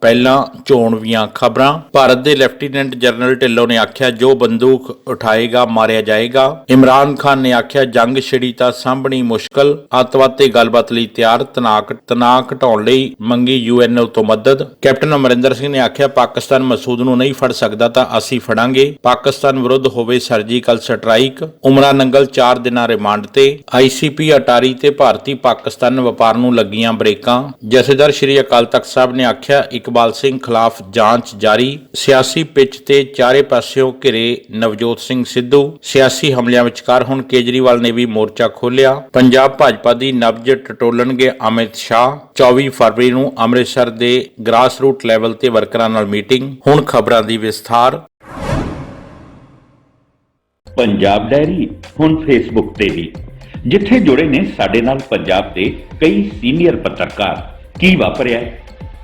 ਪਹਿਲਾਂ ਚੋਣਵੀਆਂ ਖਬਰਾਂ। ਭਾਰਤ ਦੇ ਲੈਫਟੀਨੈਂਟ ਜਨਰਲ ਢਿੱਲੋਂ ਨੇ ਆਖਿਆ, ਜੋ ਬੰਦੂਕ ਉਠਾਏਗਾ, ਮਾਰਿਆ ਜਾਏਗਾ। ਇਮਰਾਨ ਖਾਨ ਨੇ ਆਖਿਆ, ਜੰਗ ਛਿੜੀ ਤਾਂ ਸਾਂਭਣੀ ਮੁਸ਼ਕਲ। ਅੱਤਵਾਦ ਤੇ ਗੱਲਬਾਤ ਲਈ ਤਿਆਰ ਤਨਾਕ ਤਨਾਕ ਘਟਾਉਣ ਲਈ ਮੰਗੀ ਯੂਐਨਓ ਤੋਂ ਮਦਦ। ਕੈਪਟਨ ਅਮਰਿੰਦਰ ਸਿੰਘ ਨੇ ਆਖਿਆ, ਪਾਕਿਸਤਾਨ ਮਸੂਦ ਨੂੰ ਨਹੀਂ ਫੜ ਸਕਦਾ ਤਾਂ ਅਸੀਂ ਫੜਾਂਗੇ। ਪਾਕਿਸਤਾਨ ਵਿਰੁੱਧ ਹੋਵੇ ਸਰਜੀਕਲ ਸਟ੍ਰਾਈਕ, ਉਮਰਾ ਨੰਗਲ 4 ਦਿਨਾਂ ਰਿਮਾਂਡ ਤੇ। ਆਈਸੀਪੀ ਅਟਾਰੀ ਤੇ ਭਾਰਤੀ ਪਾਕਿਸਤਾਨ ਵਪਾਰ ਨੂੰ ਲੱਗੀਆਂ ਬ੍ਰੇਕਾਂ। ਜਥੇਦਾਰ ਸ਼੍ਰੀ ਅਕਾਲ ਤਖਤ ਸਾਹਿਬ ਨੇ ਆਖਿਆ ਇਕਬਾਲ ਸਿੰਘ ਖਿਲਾਫ ਜਾਂਚ ਜਾਰੀ। ਸਿਆਸੀ ਪਿੱਚ ਤੇ ਚਾਰੇ ਪਾਸਿਓਂ ਘਿਰੇ ਨਵਜੋਤ ਸਿੰਘ ਸਿੱਧੂ। ਸਿਆਸੀ ਹਮਲਿਆਂ ਵਿਚਕਾਰ ਹੁਣ ਕੇਜਰੀਵਾਲ ਨੇ ਵੀ ਮੋਰਚਾ ਖੋਲ੍ਹਿਆ। ਪੰਜਾਬ ਭਾਜਪਾ ਦੀ ਨਬਜ ਟਟੋਲਣਗੇ ਅਮਿਤ ਸ਼ਾਹ। 24 ਫਰਵਰੀ ਨੂੰ ਅੰਮ੍ਰਿਤਸਰ ਦੇ ਗ੍ਰਾਸ ਲੈਵਲ ਤੇ ਵਰਕਰਾਂ ਨਾਲ ਮੀਟਿੰਗ। ਹੁਣ ਖਬਰਾਂ ਦੀ ਵਿਸਥਾਰ। ਪੰਜਾਬ ਡਾਇਰੀ, ਹੁਣ ਫੇਸਬੁੱਕ ਤੇ ਵੀ। ਜਿੱਥੇ ਜੁੜੇ ਨੇ ਸਾਡੇ ਨਾਲ ਪੰਜਾਬ ਦੇ ਕਈ ਸੀਨੀਅਰ ਪੱਤਰਕਾਰ। ਕੀ ਵਾਪਰਿਆ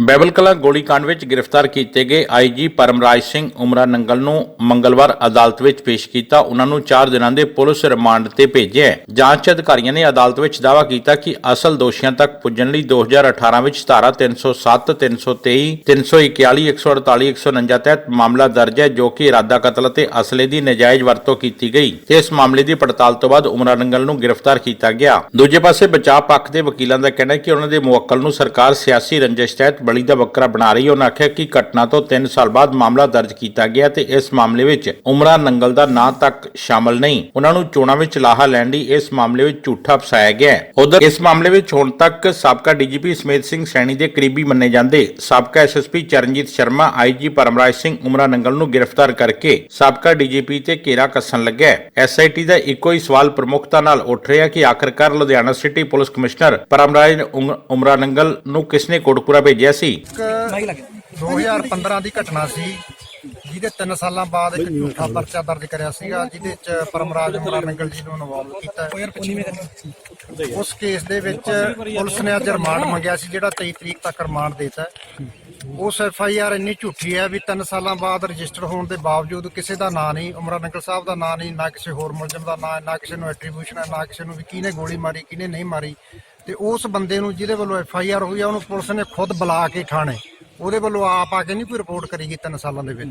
ਬੈਬਲ ਕਲਾ ਗੋਲੀकांड ਵਿੱਚ ਗ੍ਰਿਫਤਾਰ ਕੀਤੇ ਗਏ ਆਈਜੀ ਪਰਮਰਾਜ ਸਿੰਘ ਉਮਰਾ ਨੰਗਲ ਨੂੰ ਮੰਗਲਵਾਰ ਅਦਾਲਤ ਵਿੱਚ ਪੇਸ਼ ਕੀਤਾ। ਉਹਨਾਂ ਨੂੰ 4 ਦਿਨਾਂ ਦੇ ਪੁਲਿਸ ਰਿਮਾਂਡ ਤੇ ਭੇਜਿਆ ਜਾਂਚ ਅਧਿਕਾਰੀਆਂ ਨੇ ਅਦਾਲਤ ਵਿੱਚ ਦਾਅਵਾ ਕੀਤਾ ਕਿ ਅਸਲ ਦੋਸ਼ੀਆਂ ਤੱਕ ਪੁੱਜਣ ਲਈ 2018 ਵਿੱਚ ਧਾਰਾ 307 323 341 148 149 ਤਹਿਤ ਮਾਮਲਾ ਦਰਜ ਹੈ, ਜੋ ਕਿ ਇਰਾਦਾ ਕਤਲ ਅਤੇ ਅਸਲੇ ਦੀ ਨਜਾਇਜ਼ ਵਰਤੋਂ ਕੀਤੀ ਗਈ। ਤੇ ਇਸ ਮਾਮਲੇ ਦੀ ਪੜਤਾਲ ਤੋਂ ਬਾਅਦ ਉਮਰਾ ਨੰਗਲ ਨੂੰ ਗ੍ਰਿਫਤਾਰ ਕੀਤਾ ਗਿਆ। ਦੂਜੇ ਪਾਸੇ ਬਚਾਅ ਪੱਖ ਦੇ ਵਕੀਲਾਂ ਦਾ ਕਹਿਣਾ ਹੈ ਕਿ ਉਹਨਾਂ ਦੇ ਮੁਵੱਕਲ ਨੂੰ ਸਰਕਾਰ ਸਿਆਸੀ ਰੰਜਿਸ਼ ਤਹਿਤ ਬਲੀ ਦਾ ਬੱਕਰਾ ਬਣਾ ਰਹੀ ਹੈ। ਉਹਨਾਂ ਆਖਿਆ ਕਿ ਘਟਨਾ ਤੋਂ 3 ਸਾਲ ਬਾਅਦ ਮਾਮਲਾ ਦਰਜ ਕੀਤਾ ਗਿਆ ਤੇ ਇਸ ਮਾਮਲੇ ਵਿੱਚ ਉਮਰਾ ਨੰਗਲ ਦਾ ਨਾਂ ਤੱਕ ਸ਼ਾਮਲ ਨਹੀਂ। ਉਹਨਾਂ ਨੂੰ ਚੋਣਾਂ ਵਿੱਚ ਲਾਹਾ ਲੈਣ ਲਈ ਇਸ ਮਾਮਲੇ ਵਿੱਚ ਝੂਠਾ ਫਸਾਇਆ ਗਿਆ ਹੈ। ਉਧਰ ਇਸ ਮਾਮਲੇ ਵਿੱਚ ਹੁਣ ਤੱਕ ਸਾਬਕਾ ਡੀਜੀਪੀ ਸਮੇਤ ਸਿੰਘ ਸੈਣੀ ਦੇ ਕਰੀਬੀ ਮੰਨੇ ਜਾਂਦੇ ਸਾਬਕਾ ਐਸਐਸਪੀ ਚਰਨਜੀਤ ਸ਼ਰਮਾ, ਆਈਜੀ ਪਰਮਰਾਜ ਸਿੰਘ ਉਮਰਾ ਨੰਗਲ ਨੂੰ ਗ੍ਰਿਫਤਾਰ ਕਰਕੇ ਸਾਬਕਾ ਡੀਜੀਪੀ ਤੇ ਘੇਰਾ ਕੱਸਣ ਲੱਗਾ ਹੈ। ਐਸਆਈਟੀ ਦਾ ਇੱਕੋ ਹੀ ਸਵਾਲ ਪ੍ਰਮੁਖਤਾ ਨਾਲ ਉੱਠ ਰਿਹਾ ਕਿ ਆਖਰਕਾਰ Ludhiana city police commissioner Paramraj ਉਮ- Umra Nangal ਨੂੰ ਕਿਸਨੇ ਕੋਟਪੂਰਾ ਭੇਜਿਆ ਸੀ? ਇੱਕ 2015 ਦੀ ਘਟਨਾ ਸੀ, ਜਿਹਦੇ 3 ਸਾਲਾਂ ਬਾਅਦ ਇੱਕ ਝੂਠਾ ਪਰਚਾ ਦਰਜ ਕਰਿਆ ਸੀਗਾ, ਜਿਹਦੇ ਚ ਪਰਮਰਾਜ ਉਮਰਾ ਨੰਗਲ ਜੀ ਨੂੰ ਇਨਵੋਲਵ ਕੀਤਾ। ਉਸ ਕੇਸ ਦੇ ਵਿੱਚ ਪੁਲਿਸ ਨੇ ਅੱਜ ਰਿਮਾਂਡ ਮੰਗਿਆ ਸੀ, ਜਿਹੜਾ 23 ਤਰੀਕ ਤੱਕ ਰਿਮਾਂਡ ਦੇਤਾ ਉਸ ਐਫ ਆਈ ਆਰ ਇੰਨੀ ਝੂਠੀ ਹੈ ਵੀ 3 ਸਾਲਾਂ ਬਾਅਦ ਰਜਿਸਟਰ ਹੋਣ ਦੇ ਬਾਵਜੂਦ ਕਿਸੇ ਦਾ ਨਾਂ ਨਹੀਂ, ਉਮਰਾ ਨੰਗਲ ਸਾਹਿਬ ਦਾ ਨਾਂ ਨਹੀਂ, ਨਾ ਕਿਸੇ ਹੋਰ ਮੁਲਜ਼ਮ ਦਾ ਨਾਂ, ਨਾ ਕਿਸੇ ਨੂੰ ਐਟਰੀਬਿਊਸ਼ਨ ਹੈ, ਨਾ ਕਿਸੇ ਨੂੰ ਵੀ ਕਿਹਨੇ ਗੋਲੀ ਮਾਰੀ, ਕਿਹਨੇ ਨਹੀਂ ਮਾਰੀ। ਤੇ ਉਸ ਬੰਦੇ ਨੂੰ ਜਿਹਦੇ ਵੱਲੋਂ ਐਫ ਆਈ ਆਰ ਹੋਈ ਆ, ਉਹਨੂੰ ਪੁਲਿਸ ਨੇ ਖੁਦ ਬੁਲਾ ਕੇ ਥਾਣੇ। ਉਹਦੇ ਵੱਲੋਂ ਆਪ ਆ ਕੇ ਨਹੀਂ ਕੋਈ ਰਿਪੋਰਟ ਕਰੀ ਗਈ ਤਿੰਨ ਸਾਲਾਂ ਦੇ ਵਿੱਚ।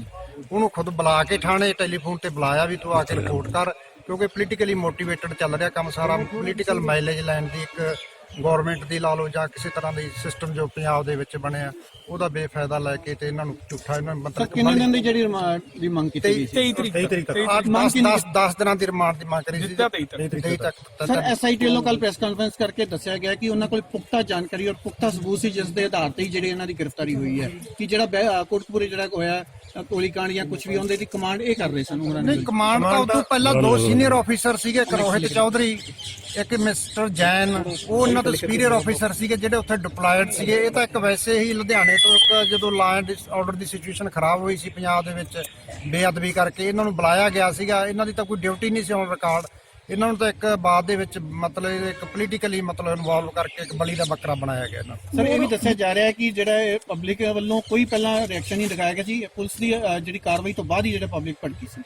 ਉਹਨੂੰ ਖੁਦ ਬੁਲਾ ਕੇ ਥਾਣੇ ਟੈਲੀਫੋਨ ਤੇ ਬੁਲਾਇਆ ਵੀ ਤੂੰ ਆ ਕੇ ਰਿਪੋਰਟ ਕਰ, ਕਿਉਂਕਿ ਪੋਲੀਟੀਕਲੀ ਮੋਟੀਵੇਟਡ ਚੱਲ ਰਿਹਾ ਕੰਮ ਸਾਰਾ। ਪੋਲੀਟੀਕਲ ਮਾਈਲੇਜ ਲੈਣ ਦੀ ਇੱਕ ਗਵਰਨਮੈਂਟ ਦੀ ਲਾ ਲਓ ਜਾਂ ਕਿਸੇ ਤਰ੍ਹਾਂ ਦੀ ਸਿਸਟਮ ਜੋ ਪੰਜਾਬ ਦੇ ਵਿੱਚ ਬਣਿਆ ਉਹਦਾ ਬੇਫਾਇਦਾ ਲੈ ਕੇ ਤੇ ਇਹਨਾਂ ਨੂੰ ਝੂਠਾ ਇਹਨਾਂ ਮਤਲਬ ਕਿੰਨੇ ਦਿਨ ਦੀ ਜਿਹੜੀ ਰਿਮਾਂਡ ਦੀ ਮੰਗ ਕੀਤੀ ਗਈ ਸੀ? 23 ਤਰੀਕ ਤੱਕ। 10 10 10 ਦਿਨਾਂ ਦੀ ਰਿਮਾਂਡ ਦੀ ਮੰਗ ਕਰੀ ਸੀ 23 ਤੱਕ। ਸਰ ਐਸਆਈਟੀ ਵੱਲੋਂ ਕੱਲ ਪ੍ਰੈਸ ਕਾਨਫਰੰਸ ਕਰਕੇ ਦੱਸਿਆ ਗਿਆ ਕਿ ਉਹਨਾਂ ਕੋਲ ਪੁਖਤਾ ਜਾਣਕਾਰੀ ਔਰ ਪੁਖਤਾ ਸਬੂਤ ਸੀ ਜਿਸ ਦੇ ਆਧਾਰ ਤੇ ਹੀ ਜਿਹੜੀ ਇਹਨਾਂ ਦੀ ਗ੍ਰਿਫਤਾਰੀ ਹੋਈ ਹੈ। ਕਿ ਜਿਹੜਾ ਕੋਟਕਪੂਰੇ ਜਿਹੜਾ ਹੋਇਆ ਅ, ਗੋਲੀकांड ਜਾਂ ਕੁਝ ਵੀ ਉਹਦੇ ਦੀ ਕਮਾਂਡ ਇਹ ਕਰ ਰਹੇ ਸਨ ਉਹਨਾਂ ਨੇ। ਨਹੀਂ ਕਮਾਂਡ ਤਾਂ ਉਦੋਂ ਪਹਿਲਾਂ ਦੋ ਸੀਨੀਅਰ ਆਫੀਸਰ ਸੀਗੇ ਇੱਕ ਰੋਹਿਤ ਚੌਧਰੀ ਇੱਕ ਮਿਸਟਰ ਜੈਨ ਉਹ ਉਹਨਾਂ ਦੇ ਸੁਪੀਰੀਅਰ ਆਫੀਸਰ ਸੀਗੇ ਜਿਹੜੇ ਉੱਥੇ ਡਿਪਲੋਇਡ ਸੀਗੇ। ਇਹ ਤਾਂ ਇੱਕ ਵੈਸੇ ਹੀ ਲੁਧਿਆਣੇ ਤੋਂ ਇੱਕ ਜਦੋਂ law and order the situation ਖਰਾਬ ਹੋਈ ਸੀ ਪੰਜਾਬ ਦੇ ਵਿੱਚ ਬੇਅਦਬੀ ਕਰਕੇ ਇਹਨਾਂ ਨੂੰ ਬੁਲਾਇਆ ਗਿਆ ਸੀਗਾ। ਇਹਨਾਂ ਦੀ ਤਾਂ ਕੋਈ ਡਿਊਟੀ ਨਹੀਂ ਸੀ ਔਨ ਰਿਕਾਰਡ ਇਹਨਾਂ ਨੂੰ ਤਾਂ ਇੱਕ ਬਾਅਦ ਦੇ ਵਿੱਚ ਮਤਲਬ ਇੱਕ ਪੋਲੀਟੀਕਲੀ ਮਤਲਬ ਇਨਵੋਲਵ ਕਰਕੇ ਇੱਕ ਬਲੀ ਦਾ ਬੱਕਰਾ ਬਣਾਇਆ ਗਿਆ ਇਹਨਾਂ ਨੂੰ ਸਰ ਇਹ ਵੀ ਦੱਸਿਆ ਜਾ ਰਿਹਾ ਹੈ ਕਿ ਜਿਹੜਾ ਪਬਲਿਕ ਵੱਲੋਂ ਕੋਈ ਪਹਿਲਾਂ ਰਿਐਕਸ਼ਨ ਨਹੀਂ ਦਿਖਾਇਆ ਗਿਆ ਸੀ। ਪੁਲਿਸ ਦੀ ਅ, ਜਿਹੜੀ ਕਾਰਵਾਈ ਤੋਂ ਬਾਅਦ ਹੀ ਜਿਹੜਾ ਪਬਲਿਕ ਭੜਕੀ ਸੀ।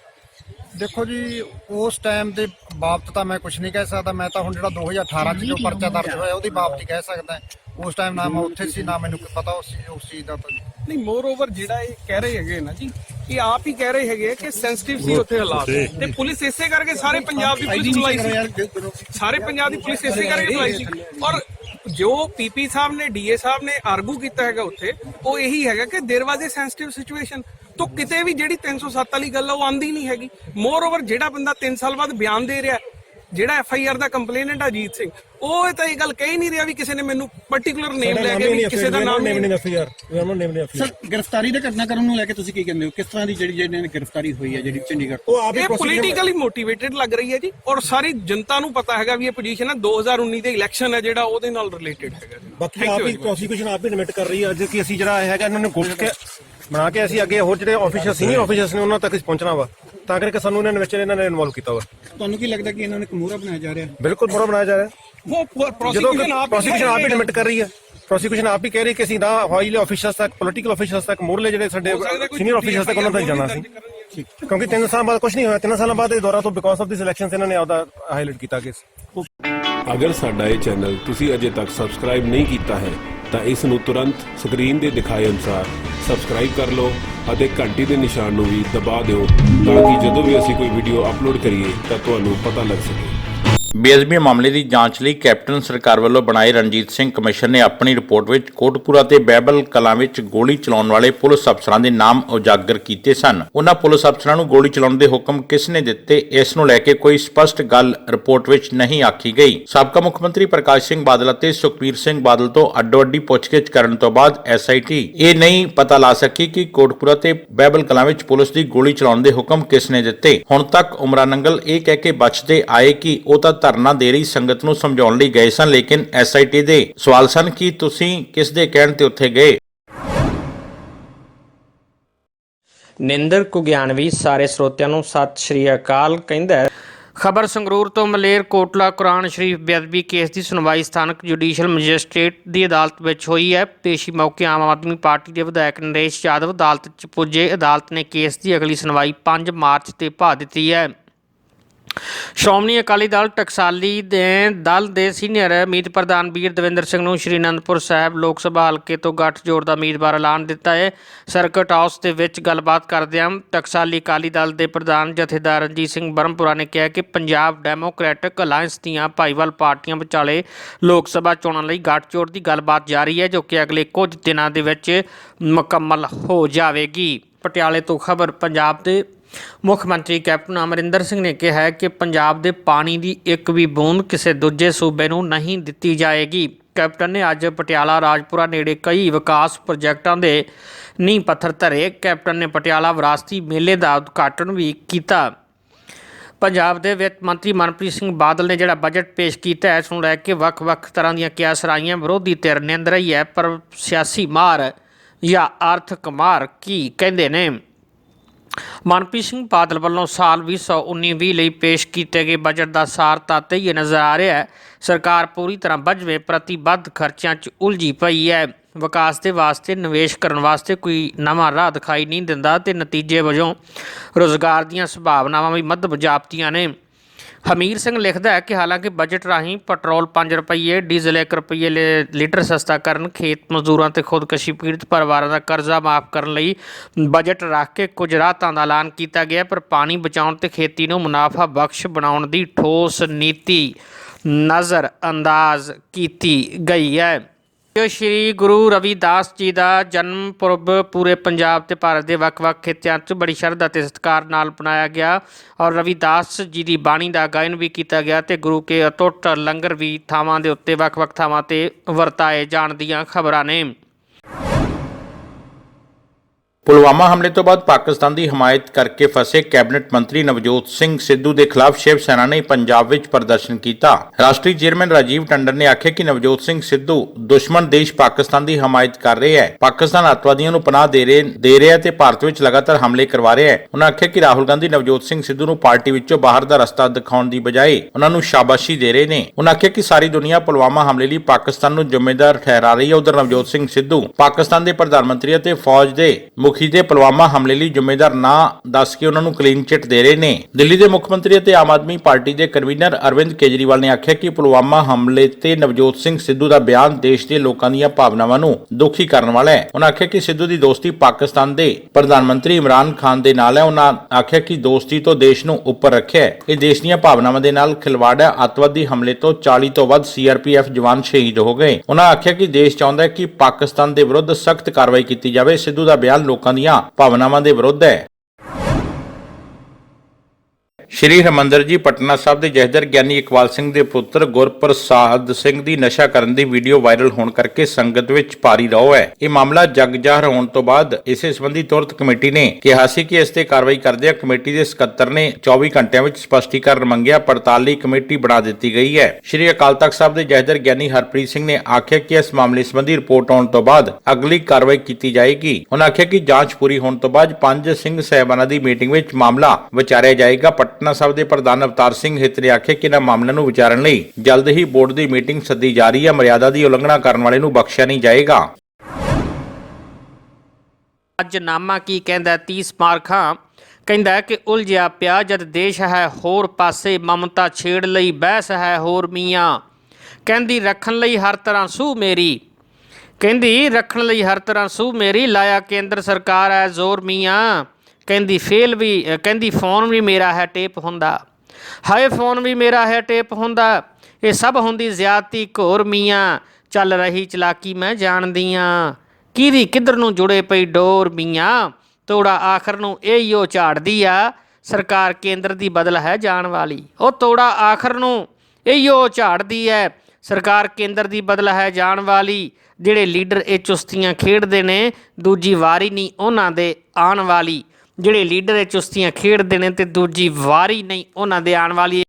ਦੇਖੋ ਜੀ ਉਸ ਟਾਈਮ ਦੇ ਬਾਬਤ ਤਾਂ ਮੈਂ ਕੁਝ ਨਹੀਂ ਕਹਿ ਸਕਦਾ। ਮੈਂ ਤਾਂ ਹੁਣ ਜਿਹੜਾ 2018 ਚ ਜੋ ਪਰਚਾ ਦਰਜ ਹੋਇਆ ਉਹਦੀ ਬਾਬਤ ਹੀ ਕਹਿ ਸਕਦਾ। ਉਸ ਟਾਈਮ ਨਾ ਮੈਂ ਉੱਥੇ ਸੀ ਨਾ ਮੈਨੂੰ ਕੋਈ ਪਤਾ ਉਸ ਉਸ ਚੀਜ਼ ਦਾ ਤਾਂ। ਨਹੀਂ ਮੋਰ ਓਵਰ ਜਿਹੜਾ ਇਹ ਕਹਿ ਰਹੇ ਹੈਗੇ ਨਾ ਜੀ ਇਹ ਆਪ ਹੀ ਕਹਿ ਰਹੇ ਹੈਗੇ ਕਿ ਸੈਂਸਿਟਿਵ ਸੀ ਉੱਥੇ ਹਾਲਾਤ ਤੇ ਪੁਲਿਸ ਇਸੇ ਕਰਕੇ ਸਾਰੇ ਪੰਜਾਬ ਦੀ ਪੁਲਿਸ ਚਲਾਈ ਸੀ ਸਾਰੇ ਪੰਜਾਬ ਦੀ ਪੁਲਿਸ ਇਸੇ ਕਰਕੇ ਚਲਾਈ ਸੀ ਔਰ ਜੋ ਪੀਪੀ ਸਾਹਿਬ ਨੇ ਡੀਏ ਸਾਹਿਬ ਨੇ ਆਰਗੂ ਕੀਤਾ ਹੈਗਾ ਉੱਥੇ ਉਹ ਇਹੀ ਹੈਗਾ ਕਿ there was a sensitive situation ਤੋਂ ਕਿਤੇ ਵੀ ਜਿਹੜੀ 307 ਵਾਲੀ ਗੱਲ ਆ ਉਹ ਆਂਦੀ ਨਹੀਂ ਹੈਗੀ ਮੋਰ ਓਵਰ ਜਿਹੜਾ ਬੰਦਾ 3 ਸਾਲ ਬਾਅਦ ਬਿਆਨ ਦੇ ਰਿਹਾ ਜਿਹੜਾ ਐਫ ਆਈ ਆਰ ਦਾ ਕੰਪਲੇਨੈਂਟ ਅਜੀਤ ਸਿੰਘ ਉਹ ਇਹ ਤਾਂ ਇਹ ਗੱਲ ਕਹਿ ਨਹੀਂ ਰਿਹਾ ਵੀ ਕਿਸੇ ਨੇ ਮੈਨੂੰ ਪਰਟੀਕੁਲਰ ਨੇਮ ਲੈ ਕੇ ਵੀ ਕਿਸੇ ਦਾ ਨਾਮ ਨਹੀਂ ਸਰ ਗ੍ਰਿਫਤਾਰੀ ਦੇ ਘਟਨਾਕ੍ਰਮ ਨੂੰ ਲੈ ਕੇ ਤੁਸੀਂ ਕੀ ਕਹਿੰਦੇ ਹੋ? ਕਿਸ ਤਰ੍ਹਾਂ ਦੀ ਜਿਹੜੀ ਜਿਹੜੀ ਗ੍ਰਿਫਤਾਰੀ ਹੋਈ ਹੈ ਜਿਹੜੀ ਚੰਡੀਗੜ੍ਹ ਤੋਂ? ਇਹ ਪੋਲੀਟੀਕਲੀ ਮੋਟੀਵੇਟਡ ਲੱਗ ਰਹੀ ਹੈ ਜੀ ਔਰ ਸਾਰੀ ਜਨਤਾ ਨੂੰ ਪਤਾ ਹੈਗਾ ਵੀ ਇਹ ਪੋਜੀਸ਼ਨ ਹੈ 2019 ਦੇ ਇਲੈਕਸ਼ਨ ਹੈ ਜਿਹੜਾ ਉਹਦੇ ਨਾਲ ਰਿਲੇਟਡ ਹੈਗਾ ਬਾਕੀ ਆਪ ਹੀ. ਪ੍ਰੋਸੀਕਿਊਸ਼ਨ ਆਪ ਹੀ ਐਡਮਿਟ ਕਰ ਰਹੀ ਹੈ ਅੱਜ ਕਿ ਅਸੀਂ ਜਿਹੜਾ ਹੈਗਾ ਇਹਨਾਂ ਨੂੰ ਗੁੱਟ ਕੇ ਬਣਾ ਕੇ ਅਸੀਂ ਅੱਗੇ ਹੋਰ ਜਿਹੜੇ ਆਫੀਸਰ ਸੀਨੀਅਰ ਆਫੀਸਰਸ ਨੇ ਉਹਨਾਂ ਤੱਕ ਅਸੀਂ ਪਹੁੰਚਣਾ ਵਾ। ਤਾਂ ਕਰਕੇ ਸਾਨੂੰ ਇਹਨਾਂ ਨੇ ਵਿੱਚ ਇਹਨਾਂ ਨੇ ਇਨਵੋਲਵ ਕੀਤਾ ਵਾ। ਤੁਹਾਨੂੰ ਕੀ ਲੱਗਦਾ ਕਿ ਇਹਨਾਂ ਨੂੰ ਇੱਕ ਮੂਹਰਾ ਬਣਾਇਆ ਜਾ ਰਿਹਾ? ਬਿਲਕੁਲ ਬੁਰਾ ਬਣਾਇਆ ਜਾ ਰਿਹਾ। ਉਹ ਜਦੋਂ prosecution ਆਪ ਪ੍ਰੋਸੀਕਿਊਸ਼ਨ ਆਪ ਹੀ ਕਹਿ ਐਡਮਿਟ ਕਰ ਰਹੀ ਹੈ। ਪ੍ਰੋਸੀਕਿਊਸ਼ਨ ਆਪ ਹੀ ਕਹਿ ਰਹੀ ਕਿ ਅਸੀਂ ਦਾ ਹਾਈਲੀ ਆਫੀਸਰਸ ਤੱਕ ਪੋਲੀਟੀਕਲ ਆਫੀਸਰਸ ਤੱਕ ਮੋਰਲੇ ਜਿਹੜੇ ਸਾਡੇ ਸੀਨੀਅਰ ਆਫੀਸਰਸ ਤੱਕ ਉਹਨਾਂ ਤੱਕ ਜਾਣਾ ਸੀ। ਕਿਉਂਕਿ ਤਿੰਨ ਸਾਲ ਬਾਅਦ ਕੁਝ ਨਹੀਂ ਹੋਇਆ। ਤਿੰਨ ਸਾਲਾਂ ਬਾਅਦ ਇਹ ਦੌਰਾ ਤੋਂ ਬਿਕੋਜ਼ ਆਫ ਦਿਸ ਇਲੈਕਸ਼ਨਸ ਇਹਨਾਂ ਨੇ ਆਪਦਾ ਹਾਈਲਾਈਟ ਕੀਤਾ ਕਿ ਅਗਰ ਸਾਡਾ ਇਹ ਚੈਨਲ ਤੁਸੀਂ ਅਜੇ ਤੱਕ ਸਬਸਕ੍ਰਾਈਬ ਨਹੀਂ ਕੀਤਾ ਹੈ ਤਾਂ ਇਸ ਨੂੰ ਤੁਰੰਤ ਸਕਰੀਨ ਦੇ ਦਿਖਾਏ ਅਨੁਸਾਰ ਸਬਸਕ੍ਰਾਈਬ ਕਰ ਲਓ ਅਤੇ ਘੰਟੀ ਦੇ ਨਿਸ਼ਾਨ ਨੂੰ ਵੀ ਦਬਾ ਦਿਓ ਤਾਂ ਕਿ ਜਦੋਂ ਵੀ ਅਸੀਂ ਕੋਈ ਵੀਡੀਓ ਅਪਲੋਡ ਕਰੀਏ ਤਾਂ ਤੁਹਾਨੂੰ ਪਤਾ ਲੱਗ ਸਕੇ। ਬੇਅਦਬੀ ਮਾਮਲੇ ਦੀ ਜਾਂਚ ਲਈ ਕੈਪਟਨ ਸਰਕਾਰ ਵੱਲੋਂ ਬਣਾਏ ਰਣਜੀਤ ਸਿੰਘ ਕਮਿਸ਼ਨ ਨੇ ਆਪਣੀ ਰਿਪੋਰਟ ਵਿੱਚ ਕੋਟਪੂਰਾ ਤੇ ਬੈਬਲ ਕਲਾਂ ਵਿੱਚ ਗੋਲੀ ਚਲਾਉਣ ਵਾਲੇ ਪੁਲਿਸ ਅਫਸਰਾਂ ਦੇ ਨਾਮ ਉਜਾਗਰ ਕੀਤੇ ਸਨ। ਉਹਨਾਂ ਪੁਲਿਸ ਅਫਸਰਾਂ ਨੂੰ ਗੋਲੀ ਚਲਾਉਣ ਦੇ ਹੁਕਮ ਕਿਸ ਨੇ ਦਿੱਤੇ, ਇਸ ਨੂੰ ਲੈ ਕੇ ਕੋਈ ਸਪਸ਼ਟ ਗੱਲ ਰਿਪੋਰਟ ਵਿੱਚ ਨਹੀਂ ਆਖੀ ਗਈ। ਸਾਬਕਾ ਮੁੱਖ ਮੰਤਰੀ ਪ੍ਰਕਾਸ਼ ਸਿੰਘ ਬਾਦਲ ਅਤੇ ਸੁਖਬੀਰ ਸਿੰਘ ਬਾਦਲ ਤੋਂ ਅੱਡੋ-ਅੱਡੀ ਪੁੱਛਗਿੱਛ ਕਰਨ ਤੋਂ ਬਾਅਦ ਐਸਆਈਟੀ ਇਹ ਨਹੀਂ ਪਤਾ ਲਾ ਸਕੀ ਕਿ ਕੋਟਪੂਰਾ ਤੇ ਬੈਬਲ ਕਲਾਂ ਵਿੱਚ ਪੁਲਿਸ ਦੀ ਗੋਲੀ ਚਲਾਉਣ ਦੇ ਹੁਕਮ ਕਿਸ ਨੇ ਦਿੱਤੇ। ਹੁਣ ਤੱਕ ਉਮਰਾ ਨੰਗਲ ਇਹ ਕਹਿ ਕੇ ਬਚਦੇ ਆਏ ਕਿ ਉਹ ਤਾਂ ਧਰਨਾ ਦੇ ਰਹੀ ਸੰਗਤ ਨੂੰ ਸਮਝਾਉਣ ਲਈ ਗਏ ਸਨ ਲੇਕਿਨ ਐਸਆਈਟੀ ਦੇ ਸਵਾਲ ਸਨ ਕਿ ਤੁਸੀਂ ਕਿਸ ਦੇ ਕਹਿਣ ਤੇ ਉੱਥੇ ਗਏ? ਨਿੰਦਰ ਕੁਗਿਆਨਵੀ ਸਾਰੇ ਸਰੋਤਿਆਂ ਨੂੰ ਸਤਿ ਸ਼੍ਰੀ ਅਕਾਲ ਕਹਿੰਦਾ ਖਬਰ ਸੰਗਰੂਰ ਤੋਂ ਮਲੇਰ ਕੋਟਲਾ ਕੁਰਾਨ ਸ਼ਰੀਫ ਬੇਅਦਬੀ ਕੇਸ ਦੀ ਸੁਣਵਾਈ ਸਥਾਨਕ ਜੁਡੀਸ਼ੀਅਲ ਮੈਜਿਸਟ੍ਰੇਟ ਦੀ ਅਦਾਲਤ ਵਿੱਚ ਹੋਈ ਹੈ। ਪੇਸ਼ੀ ਮੌਕੇ ਆਮ ਆਦਮੀ ਪਾਰਟੀ ਦੇ ਵਿਧਾਇਕ ਨਰੇਸ਼ ਯਾਦਵ ਅਦਾਲਤ 'ਚ ਪੁੱਜੇ। ਅਦਾਲਤ ਨੇ ਕੇਸ ਦੀ ਅਗਲੀ ਸੁਣਵਾਈ 5 ਮਾਰਚ ਤੇ ਪਾ ਦਿੱਤੀ ਹੈ। ਸ਼੍ਰੋਮਣੀ ਅਕਾਲੀ ਦਲ ਟਕਸਾਲੀ ਦੇ ਦਲ ਦੇ ਸੀਨੀਅਰ ਮੀਤ ਪ੍ਰਧਾਨ ਵੀਰ ਦਵਿੰਦਰ ਸਿੰਘ ਨੂੰ ਸ਼੍ਰੀ ਅਨੰਦਪੁਰ ਸਾਹਿਬ ਲੋਕ ਸਭਾ ਹਲਕੇ ਤੋਂ ਗੱਠਜੋੜ ਦਾ ਉਮੀਦਵਾਰ ਐਲਾਨ ਦਿੱਤਾ ਹੈ। ਸਰਕਟ ਹਾਊਸ ਦੇ ਵਿੱਚ ਗੱਲਬਾਤ ਕਰਦਿਆਂ ਟਕਸਾਲੀ ਅਕਾਲੀ ਦਲ ਦੇ ਪ੍ਰਧਾਨ ਜਥੇਦਾਰ ਰਣਜੀਤ ਸਿੰਘ ਬਰਮਪੁਰਾ ਨੇ ਕਿਹਾ ਕਿ ਪੰਜਾਬ ਡੈਮੋਕ੍ਰੈਟਿਕ ਅਲਾਈਅੰਸ ਦੀਆਂ ਭਾਈਵਾਲ ਪਾਰਟੀਆਂ ਵਿਚਾਲੇ ਲੋਕ ਸਭਾ ਚੋਣਾਂ ਲਈ ਗੱਠਜੋੜ ਦੀ ਗੱਲਬਾਤ ਜਾਰੀ ਹੈ, ਜੋ ਕਿ ਅਗਲੇ ਕੁਝ ਦਿਨਾਂ ਦੇ ਵਿੱਚ ਮੁਕੰਮਲ ਹੋ ਜਾਵੇਗੀ। ਪਟਿਆਲੇ ਤੋਂ ਖਬਰ ਪੰਜਾਬ ਦੇ ਮੁੱਖ ਮੰਤਰੀ ਕੈਪਟਨ ਅਮਰਿੰਦਰ ਸਿੰਘ ਨੇ ਕਿਹਾ ਹੈ ਕਿ ਪੰਜਾਬ ਦੇ ਪਾਣੀ ਦੀ ਇੱਕ ਵੀ ਬੂੰਦ ਕਿਸੇ ਦੂਜੇ ਸੂਬੇ ਨੂੰ ਨਹੀਂ ਦਿੱਤੀ ਜਾਏਗੀ। ਕੈਪਟਨ ਨੇ ਅੱਜ ਪਟਿਆਲਾ, ਰਾਜਪੁਰਾ ਨੇੜੇ ਕਈ ਵਿਕਾਸ ਪ੍ਰੋਜੈਕਟਾਂ ਦੇ ਨੀਂਹ ਪੱਥਰ ਧਰੇ। ਕੈਪਟਨ ਨੇ ਪਟਿਆਲਾ ਵਿਰਾਸਤੀ ਮੇਲੇ ਦਾ ਉਦਘਾਟਨ ਵੀ ਕੀਤਾ। ਪੰਜਾਬ ਦੇ ਵਿੱਤ ਮੰਤਰੀ ਮਨਪ੍ਰੀਤ ਸਿੰਘ ਬਾਦਲ ਨੇ ਜਿਹੜਾ ਬਜਟ ਪੇਸ਼ ਕੀਤਾ ਹੈ, ਇਸ ਨੂੰ ਲੈ ਕੇ ਵੱਖ-ਵੱਖ ਤਰ੍ਹਾਂ ਦੀਆਂ ਕਿਆਸਰਾਈਆਂ ਵਿਰੋਧੀ ਧਿਰ ਨਿੰਦ ਰਹੀ ਹੈ, ਪਰ ਸਿਆਸੀ ਮਾਰ ਜਾਂ ਆਰਥਿਕ ਮਾਰ ਕੀ ਕਹਿੰਦੇ ਨੇ? ਮਨਪ੍ਰੀਤ ਸਿੰਘ ਬਾਦਲ ਵੱਲੋਂ ਸਾਲ 2019-20 ਲਈ ਪੇਸ਼ ਕੀਤੇ ਗਏ ਬਜਟ ਦਾ ਸਾਰ ਤਾਂ ਹੀ ਨਜ਼ਰ ਆ ਰਿਹਾ ਹੈ। ਸਰਕਾਰ ਪੂਰੀ ਤਰ੍ਹਾਂ ਬਜਵੇਂ ਪ੍ਰਤੀਬੱਧ ਖਰਚਿਆਂ 'ਚ ਉਲਝੀ ਪਈ ਹੈ। ਵਿਕਾਸ ਦੇ ਵਾਸਤੇ, ਨਿਵੇਸ਼ ਕਰਨ ਵਾਸਤੇ ਕੋਈ ਨਵਾਂ ਰਾਹ ਦਿਖਾਈ ਨਹੀਂ ਦਿੰਦਾ ਤੇ ਨਤੀਜੇ ਵਜੋਂ ਰੋਜ਼ਗਾਰ ਦੀਆਂ ਸੰਭਾਵਨਾਵਾਂ ਵੀ ਮੱਧ ਜਾਪਤੀਆਂ ਨੇ। ਹਮੀਰ ਸਿੰਘ ਲਿਖਦਾ ਹੈ ਕਿ ਹਾਲਾਂਕਿ ਬਜਟ ਰਾਹੀਂ ਪੈਟਰੋਲ 5 ਰੁਪਏ ਡੀਜ਼ਲ 1 ਰੁਪਏ ਲੇ- ਲੀਟਰ ਸਸਤਾ ਕਰਨ, ਖੇਤ ਮਜ਼ਦੂਰਾਂ ਤੇ ਖੁਦਕਸ਼ੀ ਪੀੜਤ ਪਰਿਵਾਰਾਂ ਦਾ ਕਰਜ਼ਾ ਮਾਫ ਕਰਨ ਲਈ ਬਜਟ ਰੱਖ ਕੇ ਕੁਝ ਰਾਹਤਾਂ ਦਾ ਐਲਾਨ ਕੀਤਾ ਗਿਆ, ਪਰ ਪਾਣੀ ਬਚਾਉਣ ਤੇ ਖੇਤੀ ਨੂੰ ਮੁਨਾਫਾ ਬਖਸ਼ ਬਣਾਉਣ ਦੀ ਠੋਸ ਨੀਤੀ ਨਜ਼ਰ ਅੰਦਾਜ਼ ਕੀਤੀ ਗਈ ਹੈ। ਜੋ ਸ਼੍ਰੀ ਗੁਰੂ ਰਵਿਦਾਸ ਜੀ ਦਾ ਜਨਮ ਪੁਰਬ ਪੂਰੇ ਪੰਜਾਬ ਤੇ ਭਾਰਤ ਦੇ ਵੱਖ-ਵੱਖ ਖਿੱਤਿਆਂ 'ਚ ਬੜੀ ਸ਼ਰਧਾ ਤੇ ਸਤਿਕਾਰ ਨਾਲ ਮਨਾਇਆ ਗਿਆ ਔਰ ਰਵਿਦਾਸ ਜੀ ਦੀ ਬਾਣੀ ਦਾ ਗਾਇਨ ਵੀ ਕੀਤਾ ਗਿਆ ਤੇ ਗੁਰੂ ਕੇ ਅਟੁੱਟ ਲੰਗਰ ਵੀ ਥਾਵਾਂ ਦੇ ਉੱਤੇ ਵੱਖ-ਵੱਖ ਥਾਵਾਂ ਤੇ ਵਰਤਾਏ ਜਾਣ ਦੀਆਂ ਖਬਰਾਂ ਨੇ। ਪੁਲਵਾਮਾ ਹਮਲੇ ਤੋਂ ਬਾਅਦ ਪਾਕਿਸਤਾਨ ਦੀ ਹਮਾਇਤ ਕਰਕੇ ਫਸੇ ਕੈਬਨਿਟ ਮੰਤਰੀ ਨਵਜੋਤ ਸਿੰਘ ਸਿੱਧੂ ਦੇ ਖਿਲਾਫ ਸ਼ਿਵ ਸੈਨਾ ਨੇ ਪੰਜਾਬ ਵਿੱਚ ਪ੍ਰਦਰਸ਼ਨ ਕੀਤਾ। ਰਾਸ਼ਟਰੀ ਚੇਅਰਮੈਨ ਰਾਜੀਵ ਟੰਡਨ ਨੇ ਆਖਿਆ ਕਿ ਨਵਜੋਤ ਸਿੰਘ ਸਿੱਧੂ ਦੁਸ਼ਮਣ ਦੇਸ਼ ਪਾਕਿਸਤਾਨ ਦੀ ਹਮਾਇਤ ਕਰ ਰਿਹਾ ਹੈ। ਪਾਕਿਸਤਾਨ ਅੱਤਵਾਦੀਆਂ ਨੂੰ ਪਨਾਹ ਦੇ ਰਹੇ ਦੇ ਰਿਹਾ ਤੇ ਭਾਰਤ ਵਿੱਚ ਲਗਾਤਾਰ ਹਮਲੇ ਕਰਵਾ ਰਿਹਾ ਹੈ। ਉਹਨਾਂ ਆਖਿਆ ਕਿ ਰਾਹੁਲ ਗਾਂਧੀ ਨਵਜੋਤ ਸਿੰਘ ਸਿੱਧੂ ਨੂੰ ਪਾਰਟੀ ਵਿੱਚੋਂ ਬਾਹਰ ਦਾ ਰਸਤਾ ਦਿਖਾਉਣ ਦੀ ਬਜਾਏ ਉਹਨਾਂ ਨੂੰ ਸ਼ਾਬਾਸ਼ੀ ਦੇ ਰਹੇ ਨੇ। ਉਹਨਾਂ ਆਖਿਆ ਕਿ ਸਾਰੀ ਦੁਨੀਆ ਪੁਲਵਾਮਾ ਹਮਲੇ ਲਈ ਪਾਕਿਸਤਾਨ ਨੂੰ ਜ਼ਿੰਮੇਵਾਰ ਠਹਿਰਾ ਰਹੀ ਹੈ। ਉਧਰ ਨਵਜੋਤ ਸਿੰਘ ਸਿੱਧੂ ਪਾਕਿਸਤਾਨ ਦੇ ਪ੍ਰਧਾਨ ਮੰਤਰੀ ਅਤੇ ਫੌਜ ਦੇ ਮੁਖੀ ਦੇ ਪੁਲਵਾਮਾ ਹਮਲੇ ਲਈ ਜ਼ਿੰਮੇਵਾਰ ਨਾ ਦੱਸ ਕੇ ਉਹਨਾਂ ਨੂੰ ਕਲੀਨ ਚਿੱਟ ਦੇ ਰਹੇ ਨੇ। ਦਿੱਲੀ ਦੇ ਮੁੱਖ ਮੰਤਰੀ ਅਤੇ ਆਮ ਆਦਮੀ ਪਾਰਟੀ ਦੇ ਕਨਵੀਨਰ ਅਰਵਿੰਦ ਕੇਜਰੀਵਾਲ ਨੇ ਆਖਿਆ ਕਿ ਪੁਲਵਾਮਾ ਹਮਲੇ ਤੇ ਨਵਜੋਤ ਸਿੰਘ ਸਿੱਧੂ ਦਾ ਬਿਆਨ ਦੇਸ਼ ਦੇ ਲੋਕਾਂ ਦੀਆਂ ਭਾਵਨਾਵਾਂ ਨੂੰ ਦੁਖੀ ਕਰਨ ਵਾਲਾ ਹੈ। ਉਹਨਾਂ ਆਖਿਆ ਕਿ ਸਿੱਧੂ ਦੀ ਦੋਸਤੀ ਪਾਕਿਸਤਾਨ ਦੇ ਪ੍ਰਧਾਨ ਮੰਤਰੀ ਇਮਰਾਨ ਖਾਨ ਦੇ ਨਾਲ ਹੈ। ਉਹਨਾਂ ਆਖਿਆ ਕਿ ਦੋਸਤੀ ਤੋਂ ਦੇਸ਼ ਨੂੰ ਉੱਪਰ ਰੱਖਿਆ ਹੈ। ਇਹ ਦੇਸ਼ ਦੀਆਂ ਭਾਵਨਾਵਾਂ ਦੇ ਨਾਲ ਖਿਲਵਾੜ ਹੈ। ਅੱਤਵਾਦੀ ਹਮਲੇ ਤੋਂ 40 ਤੋਂ ਵੱਧ ਸੀਆਰਪੀਐਫ ਜਵਾਨ ਸ਼ਹੀਦ ਹੋ ਗਏ। ਉਹਨਾਂ ਆਖਿਆ ਕਿ ਦੇਸ਼ ਚਾਹੁੰਦਾ ਹੈ ਕਿ ਪਾਕਿਸਤਾਨ ਦੇ ਵਿਰੁੱਧ ਸਖਤ ਕਾਰਵਾਈ ਕੀਤੀ ਜਾਵੇ। ਸਿੱਧੂ ਦਾ ਬਿਆਨ ਲੋਕਾਂ ਦੀਆਂ ਭਾਵਨਾਵਾਂ ਦੇ ਵਿਰੁੱਧ ਹੈ। ਸ਼੍ਰੀ ਹਰਮੰਦਰ ਜੀ, ਪਟਨਾ ਸਾਹਿਬ ਦੇ ਜਹਦਰ ਗਿਆਨੀ ਇਕਬਾਲ ਸਿੰਘ ਦੇ ਪੁੱਤਰ ਗੁਰਪ੍ਰਸਾਦ ਸਿੰਘ ਦੀ ਨਸ਼ਾ ਕਰਨ ਦੀ ਵੀਡੀਓ ਵਾਇਰਲ ਹੋਣ ਕਰਕੇ ਸੰਗਤ ਵਿੱਚ ਭਾਰੀ ਰੋਹ ਹੈ। ਇਹ ਮਾਮਲਾ ਜਗ ਜ਼ਾਹਰ ਹੋਣ ਤੋਂ ਬਾਅਦ ਇਸੇ ਸੰਬੰਧੀ ਤੁਰਤ ਕਮੇਟੀ ਨੇ ਕਿਹਾ ਸੀ ਕਿ ਇਸ ਤੇ ਕਾਰਵਾਈ ਕਰਦਿਆਂ ਕਮੇਟੀ ਦੇ ਸਕੱਤਰ ਨੇ 24 ਘੰਟਿਆਂ ਵਿੱਚ ਸਪਸ਼ਟੀਕਰਨ ਮੰਗਿਆ, ਪੜਤਾਲ ਲਈ ਕਮੇਟੀ ਬਣਾ ਦਿੱਤੀ ਗਈ ਹੈ। ਸ਼੍ਰੀ ਅਕਾਲ ਤਖਤ ਸਾਹਿਬ ਦੇ ਜਹਦਰ ਗਿਆਨੀ ਹਰਪ੍ਰੀਤ ਸਿੰਘ ਨੇ ਆਖਿਆ ਕਿ ਇਸ ਮਾਮਲੇ ਸੰਬੰਧੀ ਰਿਪੋਰਟ ਆਉਣ ਤੋਂ ਬਾਅਦ ਅਗਲੀ ਕਾਰਵਾਈ ਕੀਤੀ ਜਾਏਗੀ। ਉਹਨਾਂ ਆਖਿਆ ਕਿ ਜਾਂਚ ਪੂਰੀ ਹੋਣ ਤੋਂ ਬਾਅਦ ਪੰਜ ਸਿੰਘ ਸਹਿਬਾਨਾਂ ਦੀ ਮੀਟਿੰਗ ਵਿੱਚ ਮਾਮਲਾ ਵਿਚਾਰਿਆ ਜਾਏਗਾ। ਪਟਨਾ ਸਾਹਿਬ ਦੇ ਪ੍ਰਧਾਨ ਅਵਤਾਰ ਸਿੰਘ ਹਿੱਤ ਨੇ ਆਖਿਆ ਕਿ ਇਹਨਾਂ ਮਾਮਲਿਆਂ ਨੂੰ ਵਿਚਾਰਨ ਲਈ ਜਲਦ ਹੀ ਬੋਰਡ ਦੀ ਮੀਟਿੰਗ ਸੱਦੀ ਜਾ ਰਹੀ ਹੈ। ਮਰਿਆਦਾ ਦੀ ਉਲੰਘਣਾ ਕਰਨ ਵਾਲੇ ਨੂੰ ਬਖਸ਼ਿਆ ਨਹੀਂ ਜਾਏਗਾ। ਅੱਜ ਨਾਮਾ ਕੀ ਕਹਿੰਦਾ 30 ਮਾਰਖਾਂ ਕਹਿੰਦਾ ਕਿ ਉਲਝਿਆ ਪਿਆ, ਜਦ ਦੇਸ਼ ਹੈ ਹੋਰ ਪਾਸੇ, ਮਮਤਾ ਛੇੜ ਲਈ ਬਹਿਸ ਹੈ ਹੋਰ ਮੀਆਂ। ਕਹਿੰਦੀ, ਰੱਖਣ ਲਈ ਹਰ ਤਰ੍ਹਾਂ ਸੂ ਮੇਰੀ। ਕਹਿੰਦੀ, ਰੱਖਣ ਲਈ ਹਰ ਤਰ੍ਹਾਂ ਸੂ ਮੇਰੀ। ਲਾਇਆ ਕੇਂਦਰ ਸਰਕਾਰ ਹੈ ਜ਼ੋਰ ਮੀਆਂ। ਕਹਿੰਦੀ, ਫੇਲ ਵੀ ਕਹਿੰਦੀ, ਫੋਨ ਵੀ ਮੇਰਾ ਹੈ, ਟੇਪ ਹੁੰਦਾ। ਹਾਏ, ਫੋਨ ਵੀ ਮੇਰਾ ਹੈ, ਟੇਪ ਹੁੰਦਾ। ਇਹ ਸਭ ਹੁੰਦੀ ਜ਼ਿਆਦਤੀ ਘੋਰ ਮੀਆਂ। ਚੱਲ ਰਹੀ ਚਲਾਕੀ ਮੈਂ ਜਾਣਦੀ ਜਾਣਦੀਆਂ। ਕਿਹਦੀ ਕਿੱਧਰ ਨੂੰ ਜੁੜੇ ਪਈ ਡੋਰ ਮੀਆਂ? ਤੋੜਾ ਆਖਰ ਨੂੰ ਇਹ ਓ ਝਾੜਦੀ ਆ। ਸਰਕਾਰ ਕੇਂਦਰ ਦੀ ਬਦਲ ਹੈ ਜਾਣ ਵਾਲੀ। ਉਹ ਤੋੜਾ ਆਖਰ ਨੂੰ ਇਹ ਓ ਝਾੜਦੀ ਹੈ ਸਰਕਾਰ ਕੇਂਦਰ ਦੀ ਬਦਲ ਹੈ ਜਾਣ ਵਾਲੀ। ਜਿਹੜੇ ਲੀਡਰ ਇਹ ਚੁਸਤੀਆਂ ਖੇਡਦੇ ਨੇ, ਦੂਜੀ ਵਾਰੀ ਨਹੀਂ ਉਹਨਾਂ ਦੇ ਆਉਣ ਵਾਲੀ। ਜਿਹੜੇ ਲੀਡਰ ਇਹ ਚੁਸਤੀਆਂ ਖੇਡਦੇ ਨੇ ਤੇ ਦੂਜੀ ਵਾਰੀ ਨਹੀਂ ਉਹਨਾਂ ਦੇ ਆਉਣ ਵਾਲੀ